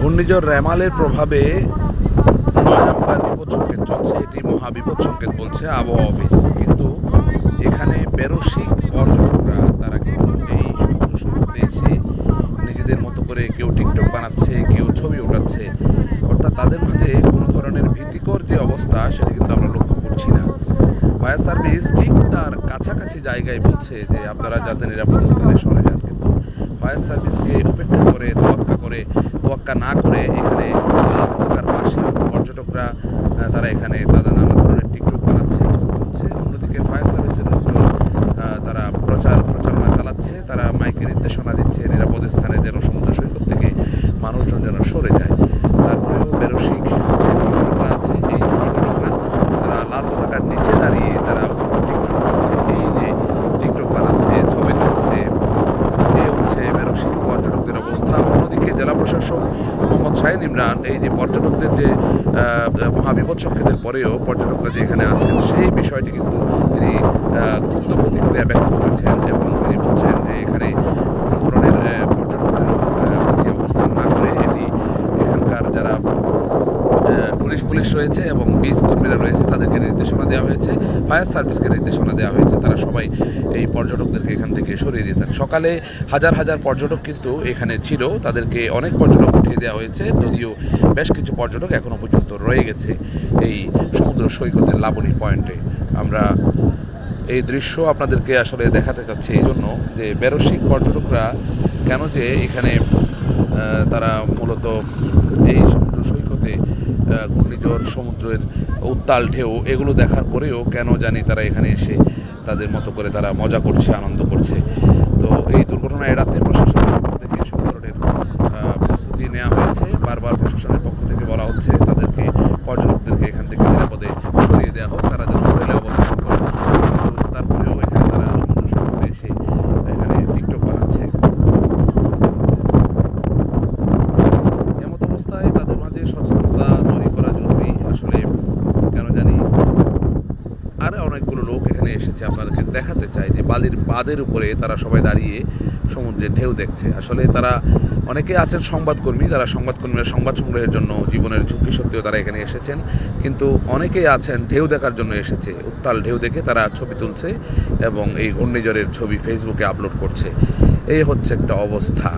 ঘূর্ণিঝড় রেমালের প্রভাবে বিপদ সংকেত চলছে। এটি মহা বিপদ সংকেত বলছে আবহাওয়া অফিস। কিন্তু এখানে বেরসিক পর্যটকরা তারা কিন্তু এই সমুদ্র এসে নিজেদের মতো করে কেউ টিকটক বানাচ্ছে, কেউ ছবি ওঠাচ্ছে। অর্থাৎ তাদের মাঝে কোনো ধরনের ভীতিকর যে অবস্থা, সেটা কিন্তু আমরা লক্ষ্য করছি না। ফায়ার সার্ভিস ঠিক তার কাছাকাছি জায়গায় বলছে যে আপনারা যাতে নিরাপদ স্থানে সরে যান। ফায়ার সার্ভিসকে উপেক্ষা করে, তোয়াক্কা করে, তোয়াক্কা না করে এখানে লাল পতাকার পাশে পর্যটকরা তারা এখানে তাদের নানা ধরনের টিকটক বানাচ্ছে তুলছে। অন্যদিকে ফায়ার সার্ভিসের লোকজন তারা প্রচার, প্রচারণা চালাচ্ছে, তারা মাইকে নির্দেশনা দিচ্ছে, নিরাপদ স্থানে যেন সমুদ্র সৈকত থেকে মানুষজন যেন সরে যায় তারপরেও বেরসিক যে পর্যটকরা আছে এই পর্যটকরা তারা লাল পতাকার নিচে দাঁড়িয়ে তারা টিকটক করছে এই যে টিকটক বানাচ্ছে ছবি তুলছে এই হচ্ছে বেরসিক পর্যটকদের অবস্থা অন্যদিকে জেলা প্রশাসক মোহাম্মদ শাহিন ইমরান এই যে পর্যটকদের যে আহ, মহাবিপদ সংকেতের পরেও পর্যটকরা যে এখানে আছেন সেই বিষয়টি কিন্তু তিনি ক্ষুব্ধ প্রতিক্রিয়া ব্যক্ত করেছেন এবং তিনি বলছেন যে এখানে কোনো ধরনের আহ, পর্যটকদের প্রতি অবস্থান না করে এটি এখানকার যারা আহ, পুলিশ পুলিশ রয়েছে এবং বিচ কর্মীরা রয়েছে, তাদেরকে নির্দেশনা দেওয়া হয়েছে, ফায়ার সার্ভিসকে নির্দেশনা দেওয়া হয়েছে, তারা সবাই এই পর্যটকদেরকে এখান থেকে সরিয়ে দিতেন সকালে হাজার হাজার পর্যটক কিন্তু এখানে ছিল, তাদেরকে অনেক পর্যটক উঠিয়ে দেওয়া হয়েছে, যদিও বেশ কিছু পর্যটক এখনও পর্যন্ত রয়ে গেছে এই সমুদ্র সৈকতের লাবণী পয়েন্টে। আমরা এই দৃশ্য আপনাদেরকে আসলে দেখাতে চাচ্ছি এই জন্য যে বেরসিক পর্যটকরা কেন যে এখানে তারা মূলত এই ঘূর্ণিঝড়, সমুদ্রের উত্তাল ঢেউ, এগুলো দেখার পরেও কেন জানি তারা এখানে এসে তাদের মতো করে তারা মজা করছে, আনন্দ করছে। তো এই দুর্ঘটনা এড়াতে প্রশাসনের পক্ষ থেকে সব ধরনের প্রস্তুতি নেওয়া হয়েছে। বারবার প্রশাসনের পক্ষ থেকে বলা হচ্ছে তাদেরকে, পর্যটকদেরকে এখান থেকে নিরাপদে সরিয়ে দেওয়া হোক তারা যেন হোটেলে অবস্থান করে কিন্তু তারপরেও এখানে তারা সমুদ্র সৈকতে এসে এখানে টিকটক বানাচ্ছে এমত অবস্থায় তাদের মাঝে সচেতনতা তৈরি করা জরুরি আসলে কেন জানি আরও অনেকগুলো লোক এখানে এসেছে আপনাদেরকে দেখাতে চাই যে বালির বাঁধের উপরে তারা সবাই দাঁড়িয়ে সমুদ্রের ঢেউ দেখছে। আসলে তারা অনেকে আছেন সংবাদকর্মী, যারা সংবাদকর্মীরা সংবাদ সংগ্রহের জন্য জীবনের ঝুঁকি সত্ত্বেও তারা এখানে এসেছেন। কিন্তু অনেকেই আছেন ঢেউ দেখার জন্য এসেছে। উত্তাল ঢেউ দেখে তারা ছবি তুলছে এবং এই ঘূর্ণিঝড়ের ছবি ফেসবুকে আপলোড করছে। এই হচ্ছে একটা অবস্থা।